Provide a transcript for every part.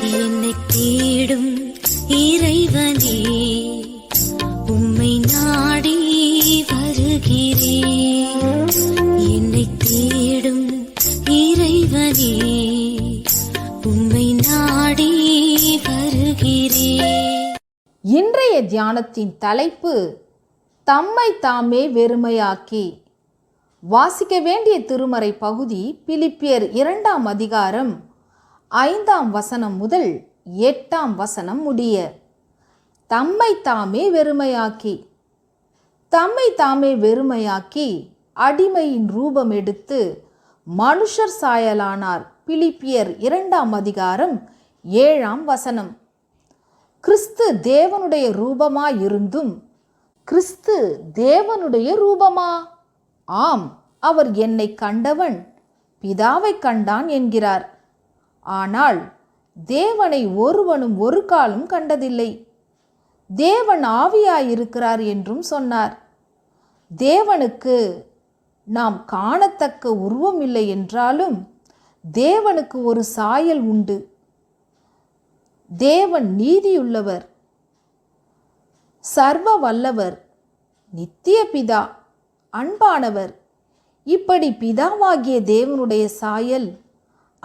என்னை தேடும் இறைவனே உம்மை நாடி வருகிறேன். என்னை தேடும் இறைவனே உம்மை நாடி வருகிறேன். இன்றைய தியானத்தின் தலைப்பு தம்மை தாமே வெறுமையாக்கி. வாசிக்க வேண்டிய திருமறை பகுதி பிலிப்பியர் இரண்டாம் அதிகாரம் ஐந்தாம் வசனம் முதல் எட்டாம் வசனம் முடிய தம்மை தாமே வெறுமையாக்கி தம்மை தாமே வெறுமையாக்கி அடிமையின் ரூபம் எடுத்து மனுஷர் சாயலானார். பிலிப்பியர் இரண்டாம் அதிகாரம் ஏழாம் வசனம். கிறிஸ்து தேவனுடைய ரூபமாயிருந்தும் கிறிஸ்து தேவனுடைய ரூபமா? ஆம் அவர் என்னை கண்டவன் பிதாவை கண்டான் என்கிறார். ஆனால் தேவனை ஒருவனும் ஒரு காலும் கண்டதில்லை. தேவன் ஆவியாயிருக்கிறார் என்றும் சொன்னார். தேவனுக்கு நாம் காணத்தக்க உருவம் இல்லை என்றாலும் தேவனுக்கு ஒரு சாயல் உண்டு. தேவன் நீதியுள்ளவர் சர்வ வல்லவர் நித்திய பிதா அன்பானவர். இப்படி பிதாவாகிய தேவனுடைய சாயல்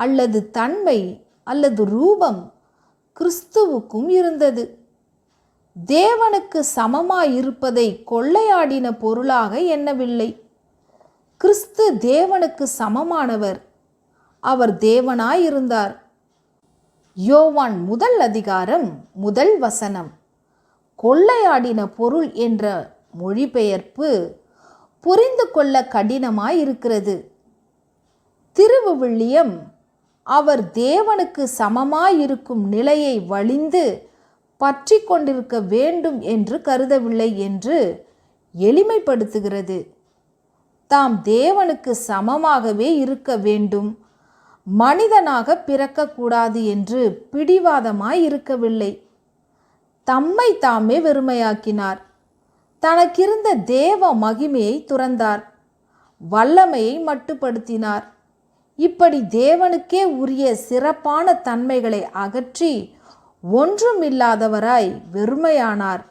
அல்லது தன்மை அல்லது ரூபம் கிறிஸ்துவுக்கும் இருந்தது. தேவனுக்கு சமமாயிருப்பதை கொள்ளையாடின பொருளாக எண்ணவில்லை. கிறிஸ்து தேவனுக்கு சமமானவர். அவர் தேவனாயிருந்தார். யோவான் முதல் அதிகாரம் முதல் வசனம். கொள்ளையாடின பொருள் என்ற மொழிபெயர்ப்பு புரிந்து கொள்ள கடினமாயிருக்கிறது. திருவுவில்லியம் அவர் தேவனுக்கு சமமாயிருக்கும் நிலையை வழிந்து பற்றி கொண்டிருக்க வேண்டும் என்று கருதவில்லை என்று எளிமைப்படுத்துகிறது. தாம் தேவனுக்கு சமமாகவே இருக்க வேண்டும். மனிதனாக பிறக்கக்கூடாது என்று பிடிவாதமாய் இருக்கவில்லை தம்மை தாமே வெறுமையாக்கினார். தனக்கிருந்த தேவ மகிமையை துறந்தார். வல்லமையை மட்டுப்படுத்தினார். இப்படி தேவனுக்கே உரிய சிறப்பான தன்மைகளை அகற்றி ஒன்றுமில்லாதவராய் வெறுமையானார்.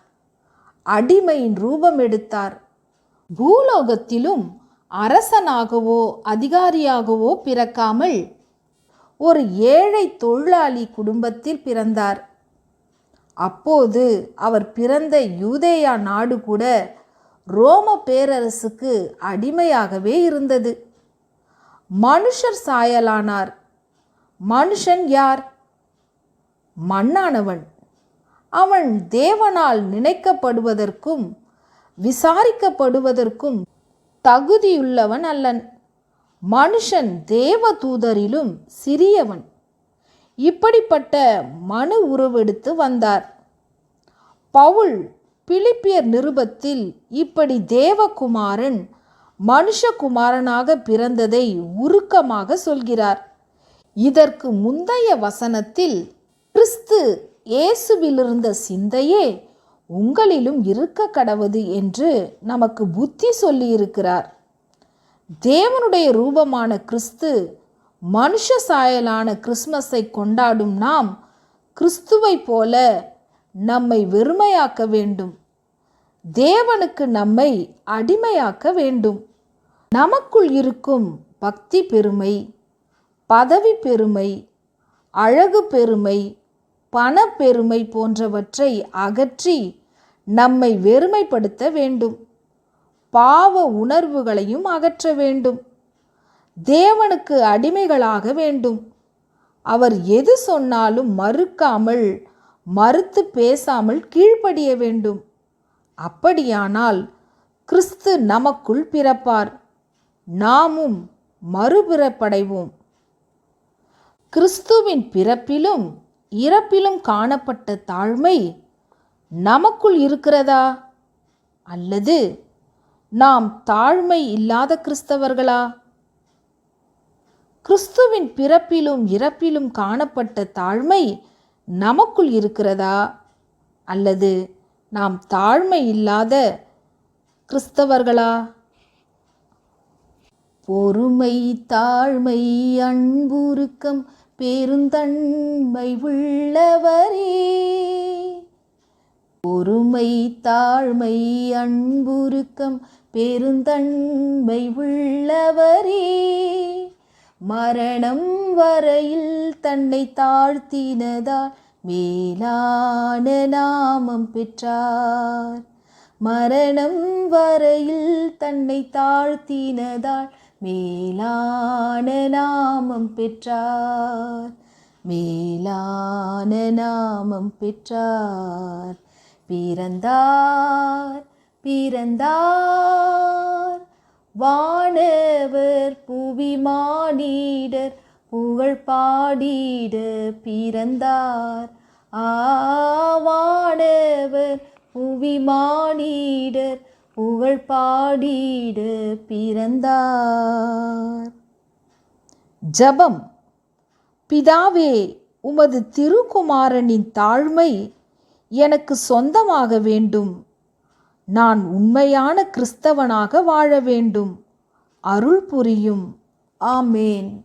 அடிமையின் ரூபம் எடுத்தார். பூலோகத்திலும் அரசனாகவோ அதிகாரியாகவோ பிறக்காமல் ஒரு ஏழை தொழிலாளி குடும்பத்தில் பிறந்தார். அப்போது அவர் பிறந்த யூதேயா நாடு கூட ரோம பேரரசுக்கு அடிமையாகவே இருந்தது. மனுஷர் சாயலானார். மனுஷன் யார்? மண்ணானவன் அவன் தேவனால் நினைக்கப்படுவதற்கும் விசாரிக்கப்படுவதற்கும் தகுதியுள்ளவன் அல்லன். மனுஷன் தேவதூதரிலும் சிறியவன். இப்படிப்பட்ட மனு உருவெடுத்து வந்தார். பவுல் பிலிப்பியர் நிருபத்தில் இப்படி தேவகுமாரன் மனுஷகுமாரனாக பிறந்ததை உருக்கமாக சொல்கிறார். இதற்கு முந்தைய வசனத்தில் கிறிஸ்து இயேசுவிலிருந்த சிந்தையே உங்களிலும் இருக்க கடவது என்று நமக்கு புத்தி சொல்லியிருக்கிறார். தேவனுடைய ரூபமான கிறிஸ்து மனுஷ சாயலான கிறிஸ்மஸை கொண்டாடும் நாம் கிறிஸ்துவை போல நம்மை வெறுமையாக்க வேண்டும். தேவனுக்கு நம்மை அடிமையாக்க வேண்டும். நமக்குள் இருக்கும் பக்தி பெருமை பதவி பெருமை அழகு பெருமை பணப்பெருமை போன்றவற்றை அகற்றி நம்மை வெறுமைப்படுத்த வேண்டும். பாவ உணர்வுகளையும் அகற்ற வேண்டும். தேவனுக்கு அடிமைகளாக வேண்டும். அவர் எது சொன்னாலும் மறுக்காமல் மறுத்து பேசாமல் கீழ்ப்படிய வேண்டும். அப்படியானால் கிறிஸ்து நமக்குள் பிறப்பார். நாமும் மறுபிறப்படைவோம். கிறிஸ்துவின் பிறப்பிலும் இறப்பிலும் காணப்பட்ட தாழ்மை நமக்குள் இருக்கிறதா? அல்லது நாம் தாழ்மை இல்லாத கிறிஸ்தவர்களா? கிறிஸ்துவின் பிறப்பிலும் இறப்பிலும் காணப்பட்ட தாழ்மை நமக்குள் இருக்கிறதா? அல்லது நாம் தாழ்மை இல்லாத கிறிஸ்தவர்களா? பொறுமை தாழ்மை அன்புருக்கம் பெருந்தன்மை உள்ளவரே. பொறுமை தாழ்மை அன்புருக்கம் பெருந்தன்மை உள்ளவரே. மரணம் வரையில் தன்னை தாழ்த்தினதால் மேலான நாமம் பெற்றார். மரணம் வரையில் தன்னை தாழ்த்தினதால் மேலான நாமம் பெற்றார். மேலான நாமம் பெற்றார். பிறந்தார் பிறந்தார். வானவர் புவி மாடீடர் புகழ் பாடிட பிறந்தார். ஆவானவர் புவி மாடீடர் புகழ் பாடிட பிறந்தார். ஜபம். பிதாவே உமது திருக்குமாரனின் தாழ்மை எனக்கு சொந்தமாக வேண்டும். நான் உண்மையான கிறிஸ்தவனாக வாழ வேண்டும். அருள் புரியும். ஆமேன்.